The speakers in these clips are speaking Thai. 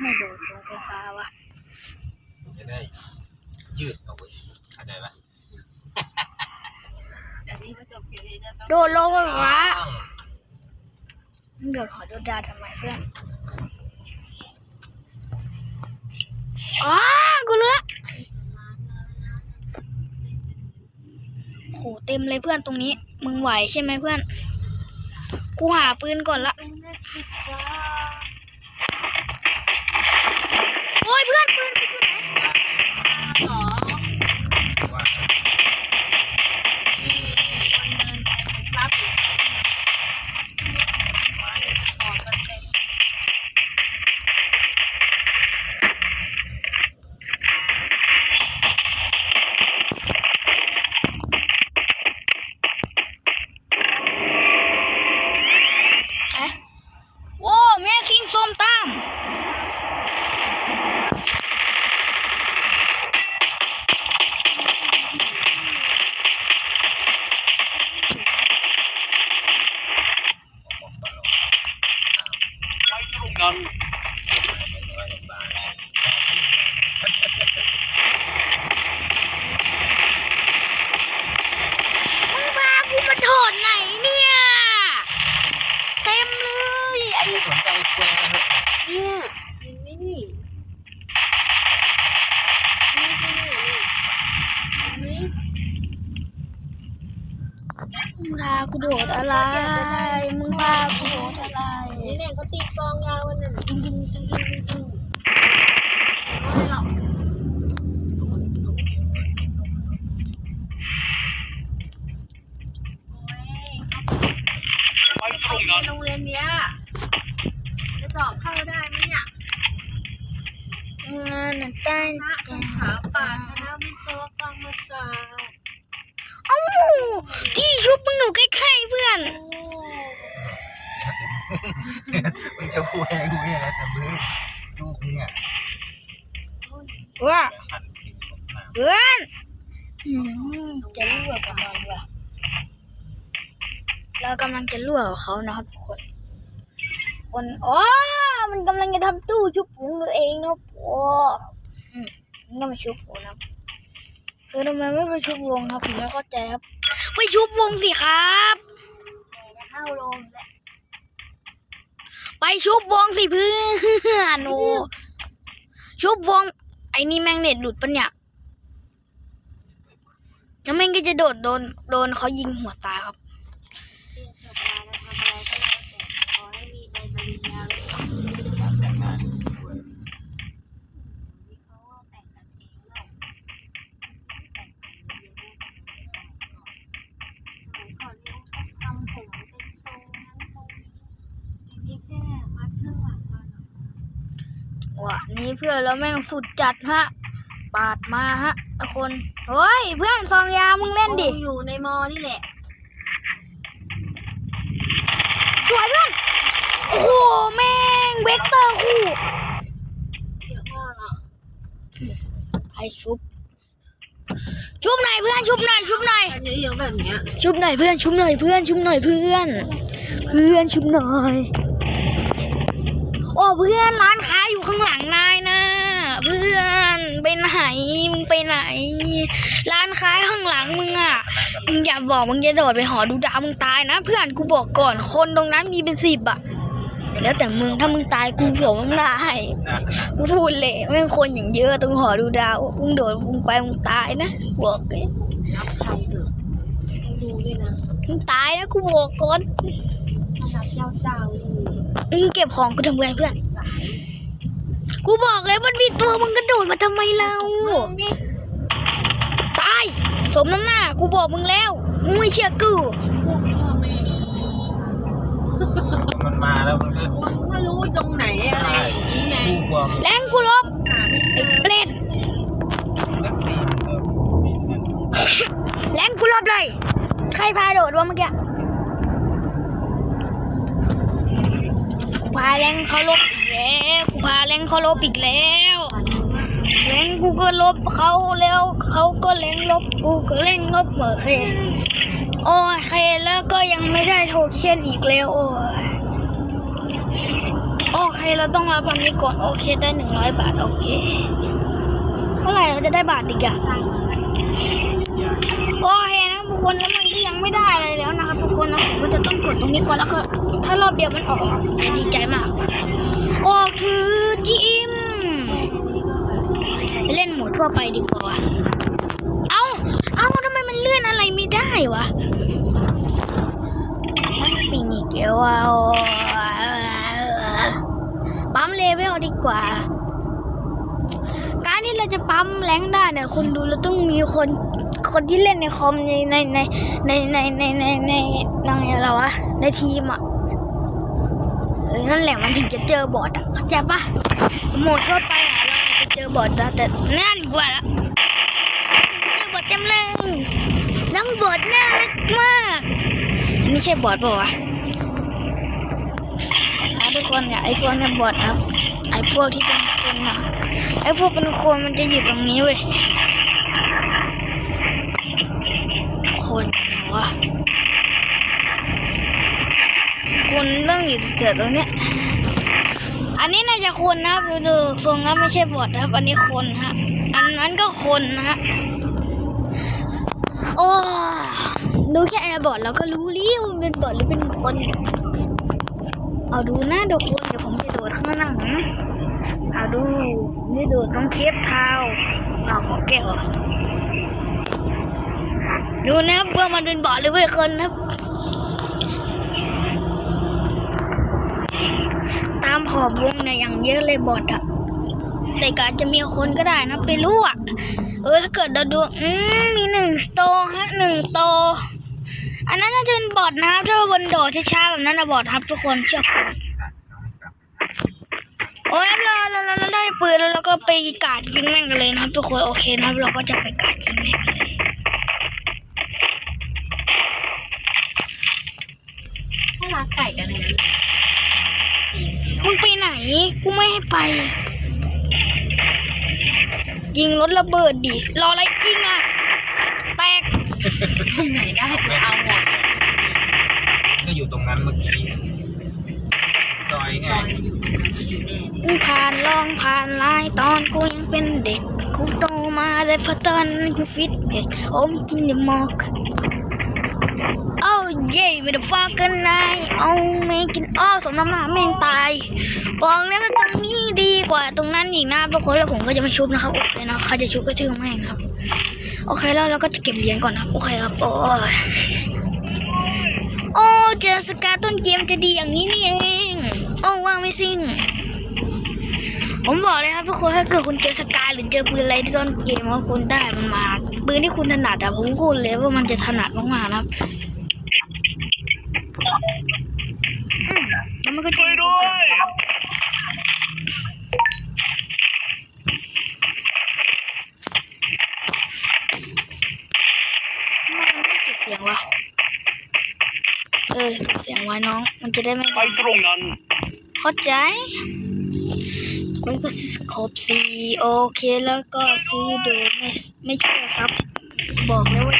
ไม่โดดลงไฟฟ้าวะจะได้ยืดเอาไว้เข้าใจปะจากนี้มาจบเกมนี้จะต้องโดดลงไฟฟ้าต้องมึงเดือดขอโดดดาทำไมเพื่อนอ๋อกูรู้ละโหเต็มเลยเพื่อนตรงนี้ มึงไหวใช่ไหมเพื่อน กูหาปืนก่อนละ เป็นนักศึกษา กูโดดอะไร มึงพากูโดดอะไร นี่เนี่ยก็ตีกลองยาววันนั้นจริงจริงจริงจริงจริงจริงไม่หรอกโอ้ยไปโรงเรียนเนี้ยจะสอบเข้าได้ไหมเนี่ยงานน่ะตั้งคณะสาขาป่าคณะวิศวกรรมศาสตร์เอ้าที่ชุบมึงอยู่ใกล้ๆเพื่อนโอ้ มึงจะพูดอะไรกูไม่ได้แต่มือลูกมึงอะว่าหันผิวสมมาเพื่อนอืมจะรั่วกับมันว่ะเรากำลังจะรั่วกับเขานะครับทุกคน คนอ๋อมันกำลังจะทำตู้ชุบผมตัวเองนะครับโอ้อืมมันก็มาชุบผมนะครับคือทำไมไม่ไปชุบวงครับผมไม่เข้าใจครับ ไปชุบวงสิครับจะเข้าโรงแล้วไปชุบวงสิเพื่อนโอ้ชุบวง ไอ้นี่แม่งเน็ตหลุดปะเนี่ยแล้วแม่งก็จะโดดโดนโดนเขายิงหัวตายครับ เรียนจบมาแล้วทำอะไรก็แล้วแต่ขอให้มีใบปริญญาเลย การแต่งงานด้วย นี่เขาก็แต่งกันเองหรอกแต่งกันเรียนได้สมัยก่อนสมัยก่อนเนี่ยเขาทำผมเป็นทรงนั้นทรงนี้เดี๋ยวนี้แค่มัดข้างหลังมาหน่อย ว่ะนี่เพื่อนแล้วแม่งสุดจัดฮะ ปาดมาฮะทุกคน เฮ้ย เพื่อนซองยามึงเล่นดิโอ้อยู่ในมอนี่แหละ สวยเพื่อน โอ้โห แม่งเวกเตอร์คู่เดี๋ยวพ่อเนาะไอชุบ ชุบหน่อยเพื่อน ชุบหน่อย ชุบหน่อยกันเยอะๆแบบเนี้ย ชุบหน่อยเพื่อน ชุบหน่อยเพื่อน ชุบหน่อยเพื่อน เพื่อนชุบหน่อย โอ้เพื่อนร้านค้าอยู่ ข้างหลังนายนะเพื่อนไปไหนมึงไปไหน ร้านค้าข้างหลังมึงอะมึงอย่าบอกมึงจะโดดไปหอดูดาวมึงตายนะ เพื่อนกูบอกก่อนคนตรงนั้นมีเป็นสิบอะแล้วแต่มึงถ้ามึงตายกูสมน้ำหน้าให้กูพูดเลยแม่งคนอย่างเยอะตรงหอดูดาวมึงโดดมึงไปมึงตายนะบอกเลยรับใครเถอะต้องดูด้วยนะมึงตายนะกูบอกก่อนเจ้าเจ้าดีมึงเก็บของกูทำไงเพื่อน กูบอกเลยมันมีตัวมึงกระโดดมาทำไมเรานี่ตาย สมน้ำหน้า กูบอกมึงแล้วมึงไม่เชื่อกูพวกพ่อแม่มันมาแล้วมันก็มึงไม่รู้ตรงไหนอะไรอย่างนี้ไงคู่ความแรงกูลบหาไม่เจไอ้อเปรตเล็กซี่มันก็มีนั่นแรงกูลบเลย ใครพาโดดวะเมื่อกี้กูพาแรงเขาลบอีกแล้วกู พาแรงเขาลบอีกแล้วแรงกูก็ลบเขาแล้วเขาก็แรงลบกูก็แรงลบเหมือนเคโอ้เคแล้วก็ยังไม่ได้โทเค็นอีกแล้วโอ้ยโอเคเราต้องรับอันนี้ก่อนโอเคได้หนึ่งร้อยบาทโอเคเท่าไหร่เราจะได้บาทอีกอะสร้าโอเคนะทุกคนแล้วมันก็ยังไม่ได้อะไรแล้วนะครับทุกคนนะผมก็จะต้องกดตรงนี้ก่อนแล้วก็ถ้ารอบเดียวมันออกดีใจมาก เล่นหมูทั่วไปดีกว่า เอาเอาทำไมมันเลื่อนอะไรไม่ได้วะมันปิงอีกแล้วอะปั๊มเลเวลดีกว่า การที่เราจะปั๊มแรงได้เนี่ยคนดูเราต้องมีคนคนที่เล่นในคอมในในในในในในในในในอะไรวะในทีมอะนั่นแหละมันถึงจะเจอบอทอะเข้าใจปะโหมดทั่วไป บอทนะแต่นั่นกว่าละบอทเต็มเลยน้องบอทน่ารักมากอันนี้ใช่บอทปะวะอะทุกคนเนี่ยไอพวกเนี่ยบอทครับไอพวกที่เป็นคนอะไอ้พวกเป็นคนมันจะอยู่ตรงนี้เว้ยคนเหรอวะคนต้องอยู่เฉยตรงเนี้ย อันนี้น่าจะคนนะครับดูดูทรงแล้วไม่ใช่บอทนะครับ อันนี้คนฮะ อันนั้นก็คนนะฮะโอ้ดูแค่แอร์บอทเราก็รู้แล้วมันเป็นบอทหรือเป็นคน เอาดูน้าดูคนเดี๋ยวผมจะโดดข้างหลังเอาดูนี่ดูตรงเคปทาวน์เอาขอแก้วดูนะครับว่ามันเป็นบอทหรือเป็นคนนะครับามขอบวงเนี่ยอย่างเยอะเลยบอทอะแต่ก็อาจจะมีคนก็ได้นะไปรู้อะเออถ้าเกิดเราดูอืมมีหนึ่งโตฮะหนึ่งโต อันนั้นน่าจะเป็นบอทนะครับถ้าบนโดดช้าๆแบบนั้นนะบอทครับทุกคนเชื่อผมโอ้ยเราเราเราได้ปืนแล้วเราก็ไปกาดยิงแม่งกันเลยนะครับทุกคนโอเคนะครับ เราก็จะไปกาดยิงแม่งกันเลยถ้ารักไก่กันเลย มึงไปไหน กูไม่ให้ไป ยิงรถระเบิดดิ รออะไรยิงอะ แตกตรงไหนได้กูเอาหมดก็อยู่ตรงนั้นเมื่อกี้ ซอยไงซอยอยู่แน่มึงผ่านลองผ่านลายตอนกูยังเป็นเด็ก กูโตมาได้เพราะตอนนั้นกูฟิตเด็กโอ้มีกินเดมอกโอ้ เย่ไม่ได้ฟังกันนายเอาไม่กินอ้อสมน้ำหน้าแม่งตายบอกเลยว่าตรงนี้ดีกว่าตรงนั้นอีกนะทุกคนแล้วผมก็จะไม่ชุบนะครับโอเคนะใครจะชุบก็ชื่อแม่งครับ โอเคแล้วเราก็จะเก็บเหรียญก่อนนะโอเคครับโอ้ยโอ้เจอสกาต้นเกมจะดีอย่างนี้นี่เองโอ้ว่าไม่ซิ่งผมบอกเลยครับทุกคนถ้าเกิดคุณเจอสกาหรือเจอปืนอะไรที่ต้นเกมว่าคุณได้มันมาปืนที่คุณถนัดอะผมพูดเลยว่ามันจะถนัดมากๆนะครับอืมแล้วมันก็จะด้วย ทำไมมันไม่ติดเสียงวะ เออติดเสียงไว้น้อง มันจะได้ไม่ไปตรงนั้น เข้าใจมันก็ซื้อครบสีโอเคแล้วก็ซื้อดยไม่ไม่เชื่อครับ บอกเลยว่า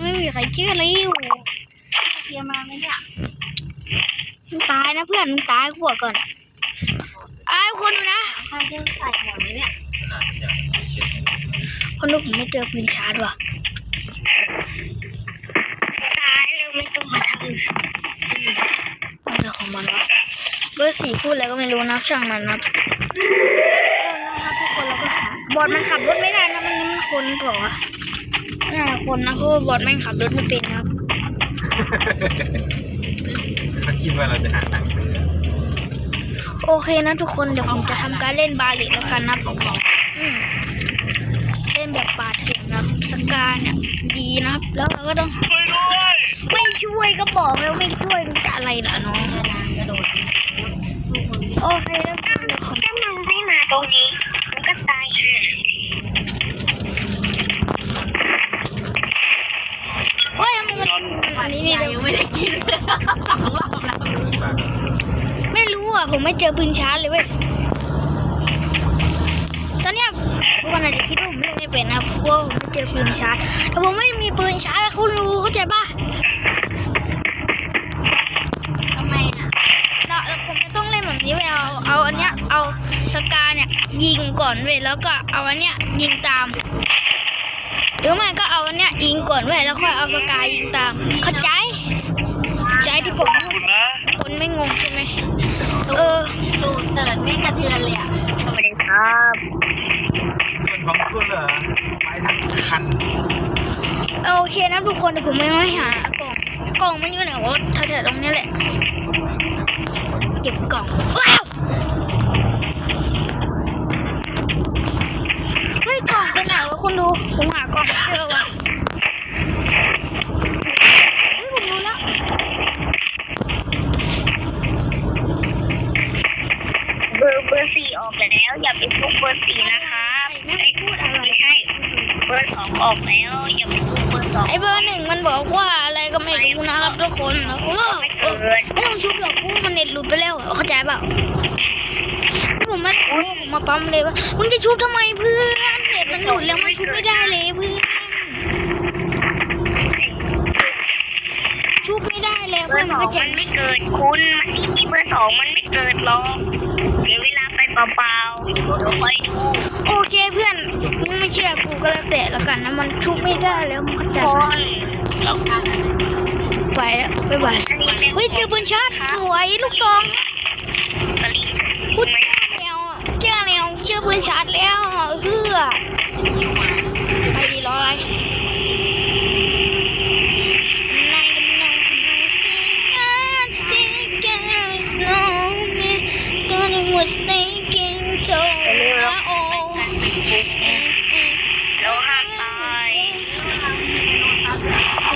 ไม่มีใครเชื่อเลยเทียมมาไหมเนี่ยมึงตายนะเพื่อนมึงตายกูก่อนไอ้ายคนดูนะท่านจะใส่หมดไหมเนี่ยคนดูผมไม่เจอปืนชาร์จว่ะตายเลยไม่ต้องมาทำอะไรของมันวะเบ อร์สี่พูดอะไรก็ไม่รู้นะช่างมันนะทุกคนเราก็หาบอดมันขับรถไม่ได้นะมันมันคนเปล่าวะน่าจะคนนะเพราะว่าบอดแม่งขับรถไม่เป็นนะครับเขาคิดว่าเราจะหาทางเจอโอเคนะทุกคนเดี๋ยวผมจะทำการเล่นบาลีแล้วกันนะอืมเล่นแบบปาดเถื่อนนะครับสกาเนี่ยดีนะครับแล้วเราก็ต้องช่วยด้วยไม่ช่วยก็บอกแล้วไม่ช่วยมันจะอะไรล่ะน้อง โอเคแล้วกันเดี๋ยวผมถ้ามึงไม่มาตรงนี้มันก็ตายห่าโอ้ยทำไมมันอันนี้นี่ยังไม่ได้กินเลยสองรอบแล้วไม่รู้อะผมไม่เจอปืนชาร์จเลยเว้ยตอนเนี้ยพวกมันอาจจะคิดว่าผมเล่นไม่เป็นนะเพราะว่าผมไม่เจอปืนชาร์จแต่ผมไม่มีปืนชาร์จแล้วคุณรู้เข้าใจปะ สกาเนี่ย ยิงก่อนเว้ยแล้วก็เอาอันเนี้ยยิงตาม หรือไม่ก็เอาอันเนี้ยยิงก่อนเว้ยแล้วค่อยเอาสกายิงตาม เข้าใจเข้าใจที่ผมพูดคนไม่งงใช่ไหมเออตูดเติร์ดไม่กระเทือนเลยอะสวัสดีครับส่วนของคุณเหรอไปทั้งคันโอเคนะทุกคนเดี๋ยวผมไม่ให้หากล่องกล่องมันอยู่ไหนวะแถวๆตรงนี้แหละ เก็บกล่องว้าว ผมหากล่องไม่เจอว่ะเฮ้ยผมรู้แล้วเบอร์เบอร์สี่ออกแล้ว อย่าไปฟุกเบอร์สี่นะครับไม่พูดอะไรไม่ใช่เบอร์สองออกแล้ว อย่าไปฟุกเบอร์สองไอ้เบอร์หนึ่งมันบอกว่าอะไรก็ไม่รู้นะครับทุกคนเออเออไม่ต้องชุบหรอกเพราะว่ามันเน็ตหลุดไปแล้วเข้าใจเปล่าผมมันผมมาปั๊มเลยว่ามึงจะชุบทำไมเพื่อนเน็ต มันหลุดแล้วมันชุบไม่ได้เลยเพื่อนชุบไม่ได้แล้วเบอเพื่อนร์สมันงก็จะมันไม่เกิดคุณมันี่เบอร์สองมันไม่เกิดหรอกเสียเวลาไปเปล่าๆเดี๋ยวไปดูโอเคเพื่อนมึงไม่เชื่อกูก็แล้วแต่ละกันนะมันชุบไม่ได้แล้วมันก็จะนเราไปแล้วบ๊ายบายเฮ้ยเจอปืนชาร์จสวยลูกซองสลิงพูดแล้วเจ้าแล้วเชื่อปืนชาร์จแล้วเฮือ ไปดีรออะไรโอ้เราห้ามตาย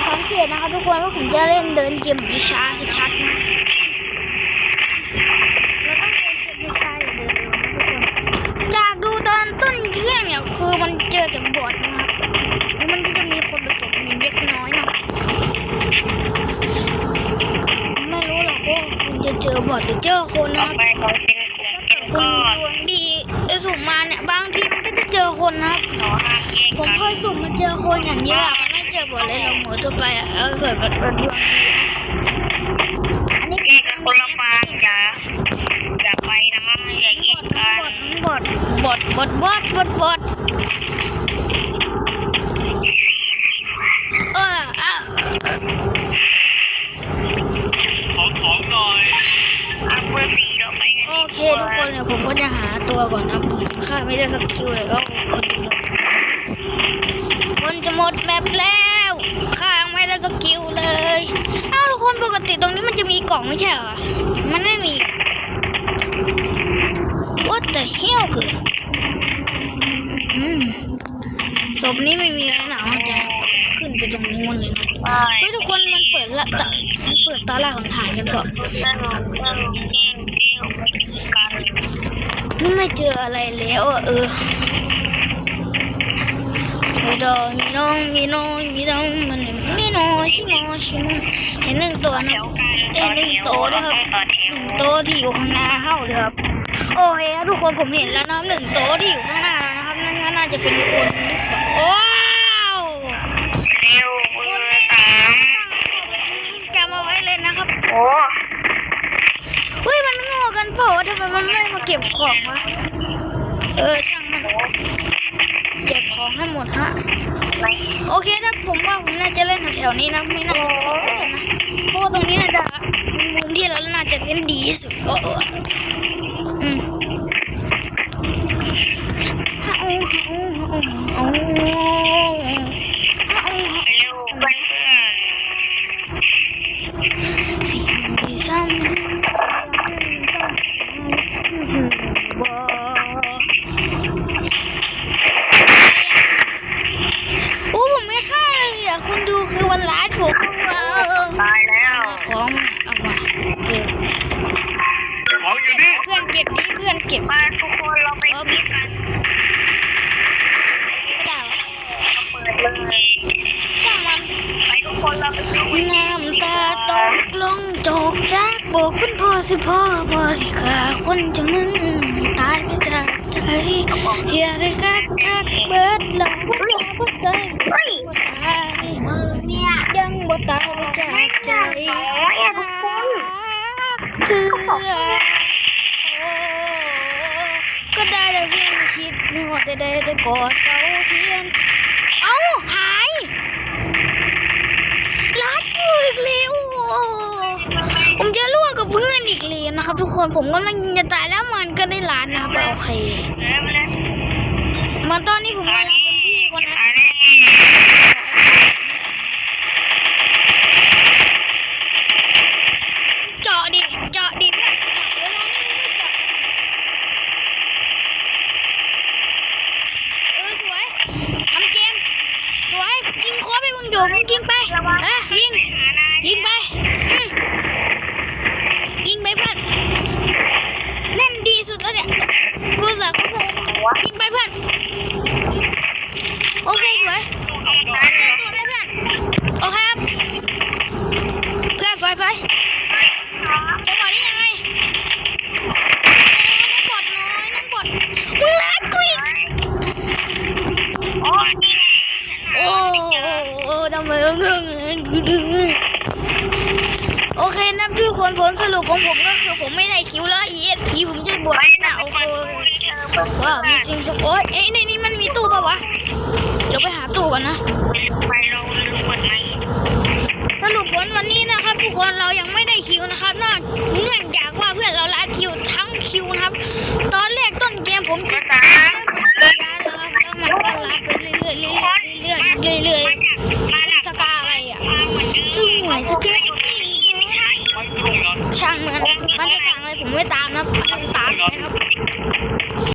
สังเกตนะคะทุกคนว่าผมจะเล่นเดินเกมแบบช้าๆชัดๆนะ ยกผมกันเคยสุ่มมาเจอคนอย่างเยอะมันไม่เจอบอทเลยเราหมูตัวไปอะเออเกิดแบบดวงดีอันนี้แยกกันคนละฟางอย่าอย่าไปนะอย่าแยกกันบดบดบดบดบดบดเอออะขอของหน่อยเอาเบอร์สี่เราไปกันโอเคทุกคนเนี่ยผมก็จะหาตัวก่อนนะผมฆ่าไม่ได้สักคิวเลยก็คนจะหม ดแมปแล้วฆ่าไม่ได้สักคิวเลยอ้าวทุกคนปกติตรงนี้มันจะมีกล่องไม่ใช่เหรอ มันไม่มี What the hell คืออืมศพนี้ไม่มีอะไรหนาวจะขึ้นไปตรงนู้นเลยนะไปเฮ้ยทุกคนมันเปิดละตะมันเปิดตาล่าของฐานกันเปล่าสนุกสนุกเที่ยวเที่ยวกันไม่เจออะไรแล้วอะเออ มีดอมีน้องมีน้องมีน้องมันมีน้องชิมอชิมอเห็นหนึ่งตัวนะวกันต่อแถวเราต้องต่อแถหนึ่งตัวที่อยู่ข้างหน้าเข้าเลยครับโอเคทุกคนผมเห็นแล้วนะหนึ่งตัวที่อยู่ข้างหน้านะครับนั่นก็น่าจะเป็นคนว้าวเร็วเบอร์สามจำเอาไว้เลยนะครับโอ้เฮ้ยมันโง่กันเปล่าทำไมมันไม่มาเก็บของวะเออช่างมัน เก็บของให้หมดฮะโอเคนะผมว่าผมน่าจะเล่นแถวนี้นะไม่น่าจะเป็นะเพราะว่าตรงนี้น่าจะเป็นมุมที่เราน่าจะเล่นดีที่สุดโอ้โหอืมฮะโอ้ บอกเป็นพ่อสิพ่อพ่อสิขาคนจังนั้นตายไปจากใจอย่าได้กักกักเบิดหลังบ่ตาบ่ตายบ่ตายมือเนี่ยยังบ่ตายไปจากใจโอ้ยทุกคนเธอโอ้คิดนึกว่าจะได้แต่กอดเสาเทียนเอ้าหายรัดกูอีกแล้ว นะครับทุกคนผมกำลังจะตายแล้วมันก็ได้ล้านนะครับโอเครมาตอนนี้ผมกำลังเป็นพี่คนนั้นอันนี้เจาะดิเจาะดิเอนเวลานี้มึงไม่เจาะเอสวยทำเกม สวยยิงโคบให้มึงอยู่มึงยิงไปเอ้ยิง ยิงไปอืมยิงไปเพื่อน เล่นดีสุดแล้วเนี่ยกูเหลือเขา เลยยิงไปเพื่อน โอเคสวยตัวไหมเพื่อน โอเคครับ เพื่อนสวยไปจังหวะนี้ยังไงน้องบอดน้อยน้องบอดมึงรักกูอีกโอ้นี่ไงโอ้โอ้ทำไมเงงเงินกูดึงโอเคนะทุกคนผลสรุปของผมก็คือผมไม่ได้คิวแล้วอีเอสพีผมจะบวชหน้าโอเคว้า สิงสโอ้ยเอ้ยในนี้มันมีตู้ปะวะ เดี๋ยวไปหาตู้ก่อนนะไปเราลืมกดไหมสรุปผลวันนี้นะครับ ทุกคนเรายังไม่ได้คิวนะครับนอกเนื่องจากว่าเพื่อนเราละคิวทั้งคิวนะครับ ตอนแรกต้นเกมผมจะตายแล้วมันก็ลัดไปเรื่อยๆเรื่อยๆเรื่อยๆเรื่อยๆสกาอะไรอะซึ่งหน่วยสเก็ตไม่ใช่ช่างมันมันจะสั่งอะไรผมไม่ตามนะตามนะครับ